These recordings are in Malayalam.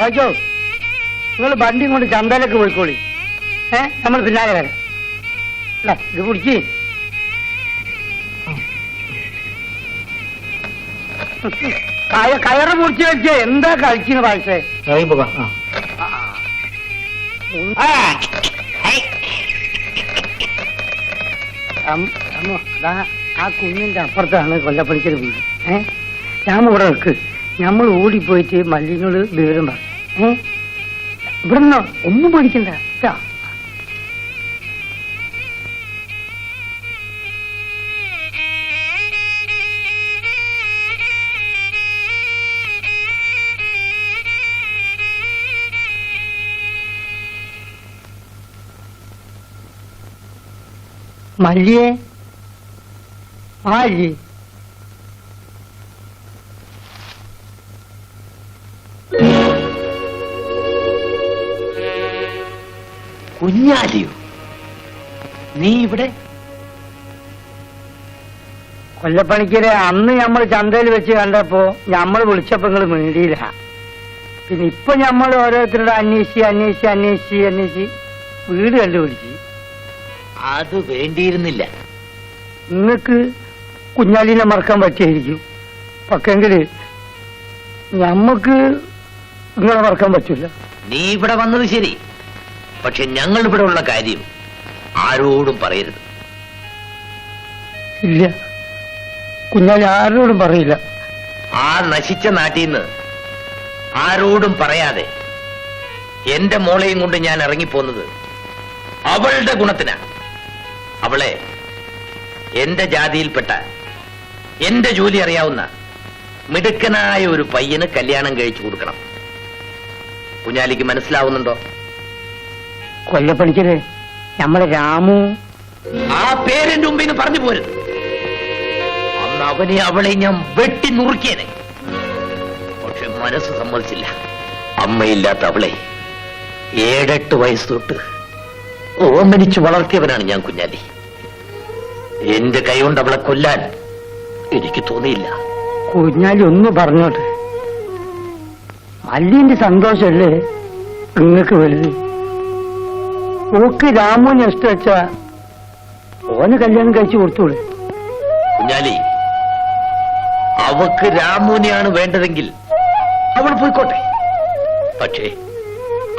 ബാക്കിയോ നിങ്ങൾ വണ്ടിയും കൊണ്ട് ചന്തയിലേക്ക് പോയിക്കോളി. ഏ? നമ്മൾ പിന്നാലെ വരാം. അല്ല ഇത് കുടിക്ക്. കയ കയറ് മുറിച്ച് കഴിച്ചേ. എന്താ കഴിച്ചിന് പായസേ? ആ. കുന്നിന്റെ അപ്പുറത്താണ് കൊല്ലപ്പണിക്കൽ വീട്. ഏ? ഞാൻ ഇവിടെ നിൽക്ക് നമ്മൾ ഓടിപ്പോയിട്ട് മല്ലിനോട് വിവരം പറ. ഏ ഇവിടുന്ന് ഒന്നും പഠിക്കണ്ട ട്ടാ. മല്ലിയെ? ആര്? കുഞ്ഞാലിയോ? നീ ഇവിടെ? കൊല്ലപ്പണിക്കരെ അന്ന് നമ്മൾ ചന്തയിൽ വെച്ച് കണ്ടപ്പോ നമ്മൾ വിളിച്ചപ്പോ നിങ്ങൾ മിണ്ടിയില്ല. പിന്നെ ഇപ്പൊ നമ്മൾ ഓരോരുത്തരുടെ അന്വേഷിച്ച് അന്വേഷിച്ച് അന്വേഷിച്ച് അന്വേഷിച്ച് വീട് കണ്ടുപിടിച്ച്. അത് വേണ്ടിയിരുന്നില്ല. നിങ്ങൾക്ക് കുഞ്ഞാലിനെ മറക്കാൻ പറ്റിയായിരിക്കും. പക്കെങ്കിൽ ഞമ്മക്ക് നിങ്ങളെ മറക്കാൻ പറ്റൂല. നീ ഇവിടെ വന്നത് ശരി. പക്ഷെ ഞങ്ങൾ ഇവിടെ ഉള്ള കാര്യം ആരോടും പറയരുത്. ഇല്ല. കുഞ്ഞാലി ആരോടും പറയില്ല. ആ നശിച്ച നാട്ടിൽ നിന്ന് ആരോടും പറയാതെ എന്റെ മോളെയും കൊണ്ട് ഞാൻ ഇറങ്ങിപ്പോന്നത് അവളുടെ ഗുണത്തിനാ. അവളെ എന്റെ ജാതിയിൽപ്പെട്ട എന്റെ ജോലി അറിയാവുന്ന മിടുക്കനായ ഒരു പയ്യന് കല്യാണം കഴിച്ചു കൊടുക്കണം. കുഞ്ഞാലിക്ക് മനസ്സിലാവുന്നുണ്ടോ? കൊല്ലപ്പണിക്കര്? നമ്മളെ രാമു. ആ പേരെന്റെ മുമ്പിൽ നിന്ന് പറഞ്ഞു പോരുത്. അന്ന് അവനെ അവളെ ഞാൻ വെട്ടി നുറുക്കിയനെ. പക്ഷെ മനസ്സ് സമ്മതിച്ചില്ല. അമ്മയില്ലാത്ത അവളെ ഏഴെട്ട് വയസ്സ് തൊട്ട് ഓമനിച്ചു വളർത്തിയവനാണ് ഞാൻ കുഞ്ഞാലി. എന്റെ കൈകൊണ്ട് അവളെ കൊല്ലാൻ എനിക്ക് തോന്നിയില്ല. കുഞ്ഞാലി ഒന്ന് പറഞ്ഞോട്ടെ. മല്ലിന്റെ സന്തോഷമല്ലേ നിങ്ങൾക്ക് വലുത്? ഓക്ക് രാമുവിനെ ഇഷ്ടം വെച്ച ഓന് കല്യാണം കഴിച്ചു കൊടുത്തോളൂ കുഞ്ഞാലി അവക്ക് രാമുവിനെയാണ് വേണ്ടതെങ്കിൽ അവൾ പോയിക്കോട്ടെ. പക്ഷേ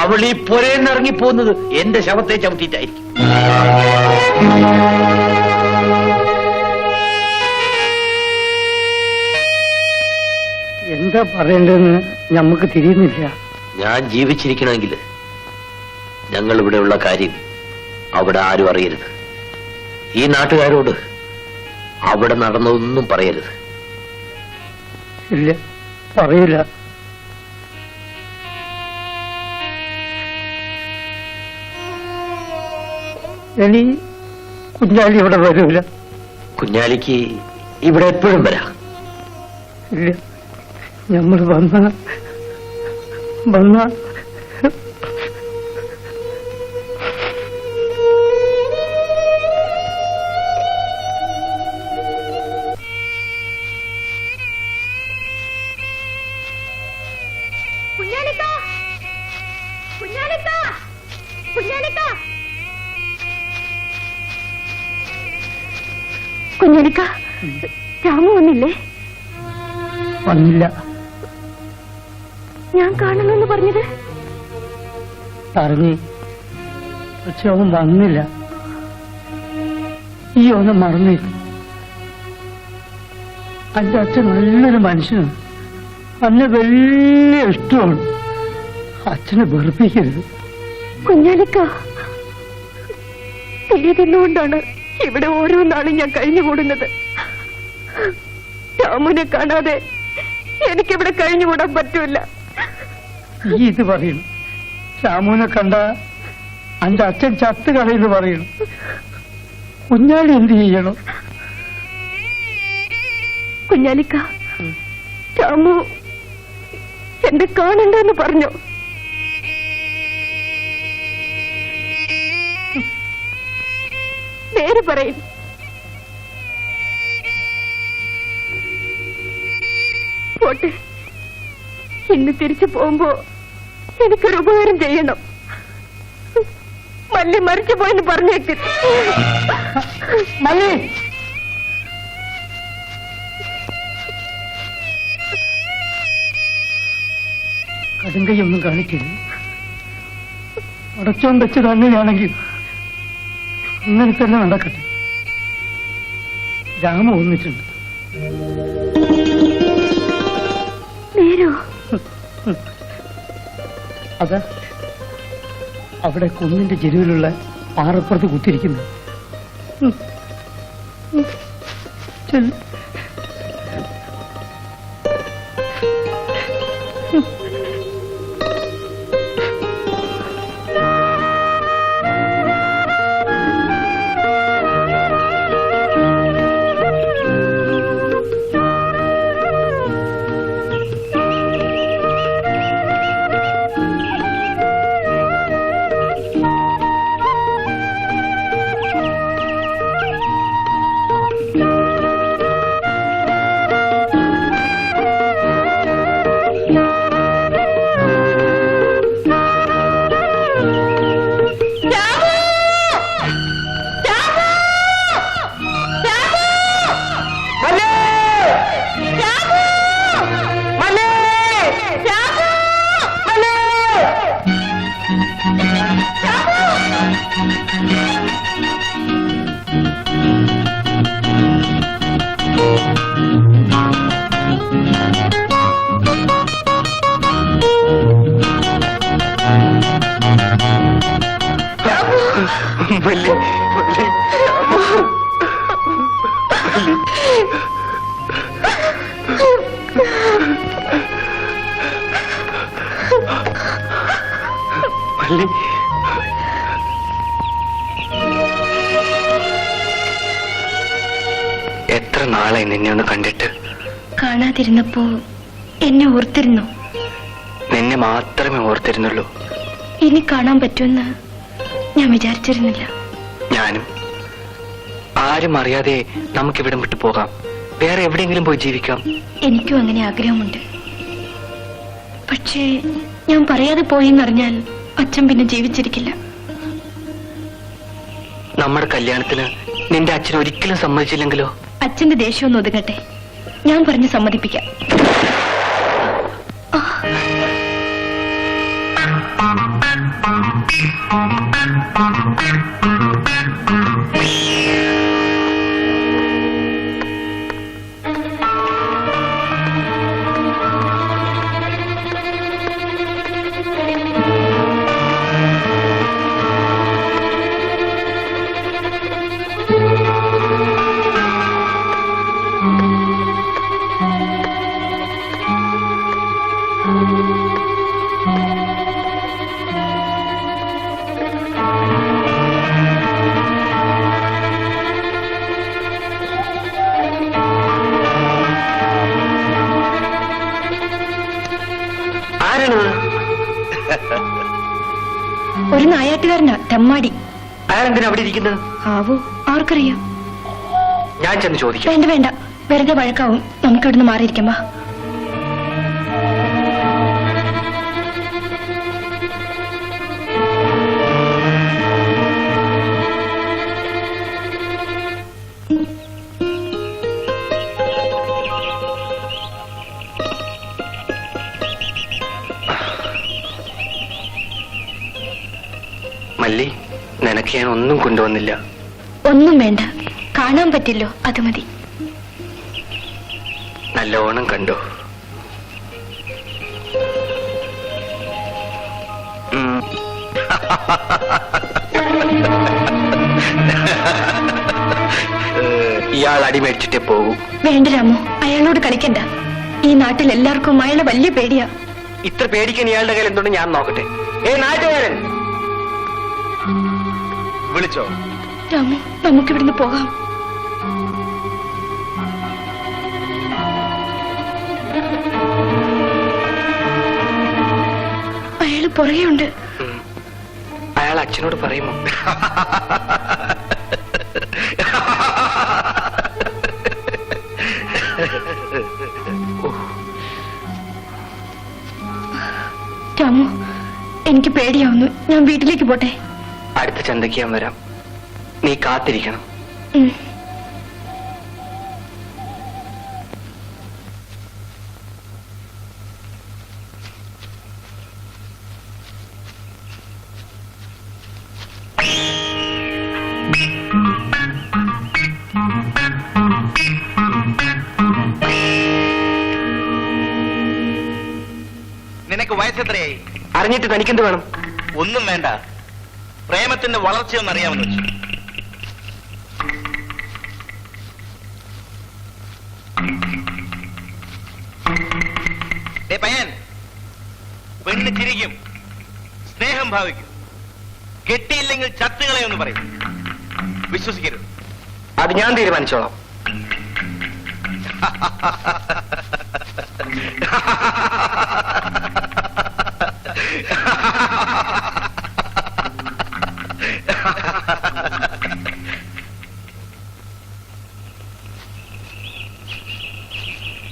അവൾ ഈ പുരയിൽ പോകുന്നത് എന്റെ ശവത്തെ ചവിട്ടിയിട്ടായിരിക്കും. എന്താ പറയേണ്ടതെന്ന് നമുക്ക് തിരിയുന്നില്ല. ഞാൻ ജീവിച്ചിരിക്കണമെങ്കിൽ ഞങ്ങൾ ഇവിടെയുള്ള കാര്യം അവിടെ ആരും അറിയരുത്. ഈ നാട്ടുകാരോട് അവിടെ നടന്നതൊന്നും പറയരുത്. ഇല്ല പറയില്ല. ഇനി കുഞ്ഞാലി ഇവിടെ വരൂല. കുഞ്ഞാലിക്ക് ഇവിടെ എപ്പോഴും വരാം. ഇല്ല നമ്മൾ വന്ന വന്ന കുഞ്ഞാലിക്ക രാമു വന്നില്ലേ? വന്നില്ല. ഞാൻ കാണണമെന്ന് പറഞ്ഞത്? പറഞ്ഞു. പക്ഷെ അവൻ വന്നില്ല. ഈ ഒന്ന് മറന്നില്ല എന്റെ അച്ഛൻ നല്ലൊരു മനുഷ്യനാണ് അന്നെ വലിയ ഇഷ്ടമാണ്. അച്ഛനെ വെറുപ്പിക്കരുത്. കുഞ്ഞാലിക്ക ഇവിടെ ഓരോ നാളും ഞാൻ കഴിഞ്ഞുകൂടുന്നത്. രാമുനെ കാണാതെ എനിക്കിവിടെ കഴിഞ്ഞുകൂടാൻ പറ്റൂല. ഈ ഇത് പറയും. രാമുനെ കണ്ട എന്റെ അച്ഛൻ ചത്ത് കളയെന്ന് പറയണം കുഞ്ഞാലി എന്ത് ചെയ്യണം? കുഞ്ഞാലിക്ക രാമു എന്നെ കാണണ്ടെന്ന് പറഞ്ഞു. പേര് പറയും. പോട്ടെ. ഇന്ന് തിരിച്ചു പോകുമ്പോ എനിക്കൊരു ഉപകാരം ചെയ്യണം. മല്ലി മരിച്ചു പോയെന്ന് പറഞ്ഞേക്ക്. മല്ലി. കടുങ്കയൊന്നും കാണിക്കില്ല അടച്ചോണ്ടച്ചത് വെച്ചത് അങ്ങനെ തന്നെ നടക്കട്ടെ. രാമ ഒന്നിട്ടുണ്ട് നേരോ? അത്. അവിടെ കുന്നിന്റെ ചെരുവിലുള്ള പാറപ്പുറത്ത് കുത്തിരിക്കുന്നു. ചെല്ല്. മല്ലി എത്ര നാളായി നിന്നെ ഒന്ന് കണ്ടിട്ട്? കാണാതിരുന്നപ്പോ എന്നെ ഓർത്തിരുന്നു? നിന്നെ മാത്രമേ ഓർത്തിരുന്നുള്ളൂ. ഇനി കാണാൻ പറ്റുമെന്ന് ഞാൻ വിചാരിച്ചിരുന്നില്ല. ഞാനും. ആരും അറിയാതെ നമുക്ക് നമുക്കിവിടം വിട്ടു പോകാം. വേറെ എവിടെയെങ്കിലും പോയി ജീവിക്കാം. എനിക്കും അങ്ങനെ ആഗ്രഹമുണ്ട്. പക്ഷേ ഞാൻ പറയാതെ പോയെന്നറിഞ്ഞാൽ അച്ഛൻ പിന്നെ ജീവിച്ചിരിക്കില്ല. നമ്മുടെ കല്യാണത്തിന് നിന്റെ അച്ഛൻ ഒരിക്കലും സമ്മതിച്ചില്ലെങ്കിലോ? അച്ഛന്റെ ദേഷ്യം ഒന്ന് ഒതുങ്ങട്ടെ. ഞാൻ പറഞ്ഞ് സമ്മതിപ്പിക്കാം. ആരാണത് ഒരു നായാട്ടുകാരനാ തെമ്മാടി. അയാളെന്തിനാ അവിടെ ഇരിക്കുന്നത്? ആവോ ആർക്കറിയാം. ഞാൻ ചെന്ന് ചോദിക്കാം. വേണ്ട വേണ്ട. വെറുതെ വഴക്കാവും. നമുക്ക് ഇവിടുന്ന് മാറിയിരിക്കാം വാ. കൊണ്ടുവന്നില്ല ഒന്നും വേണ്ട. കാണാൻ പറ്റില്ലോ അത് മതി. നല്ലോണം കണ്ടു. ഇയാൾ അടിമേടിച്ചിട്ടേ പോകൂ. വേണ്ട രാമു അയാളോട് കളിക്കണ്ട. ഈ നാട്ടിൽ എല്ലാവർക്കും അയാളെ വലിയ പേടിയാ. ഇത്ര പേടിക്കാൻ ഇയാളുടെ കയ്യിൽ എന്തുകൊണ്ട് ഞാൻ നോക്കട്ടെ. ഏ നാട്ടുകാരൻ! വിളിച്ചോ? രാമു നമുക്കിവിടുന്ന് പോകാം. അയാൾ പുറകെയുണ്ട്. അയാൾ അച്ഛനോട് പറയുമോ? രാമു എനിക്ക് പേടിയാവുന്നു. ഞാൻ വീട്ടിലേക്ക് പോട്ടെ. അടുത്ത ചന്തയ്ക്ക് ഞാൻ വരാം. നീ കാത്തിരിക്കണം. നിനക്ക് വയസ്സെത്രയായി? അറിഞ്ഞിട്ട് തനിക്കെന്ത് വേണം? ഒന്നും വേണ്ട. പ്രേമത്തിന്റെ വളർച്ചയൊന്നും അറിയാമെന്ന് വെച്ചു. പയ്യൻ. പെണ്ണ് ചിരിക്കും. സ്നേഹം ഭാവിക്കും. കെട്ടിയില്ലെങ്കിൽ ചത്തുകളെ എന്ന് പറയും. വിശ്വസിക്കരുത്. അത് ഞാൻ തീരുമാനിച്ചോളാം. ha ha ha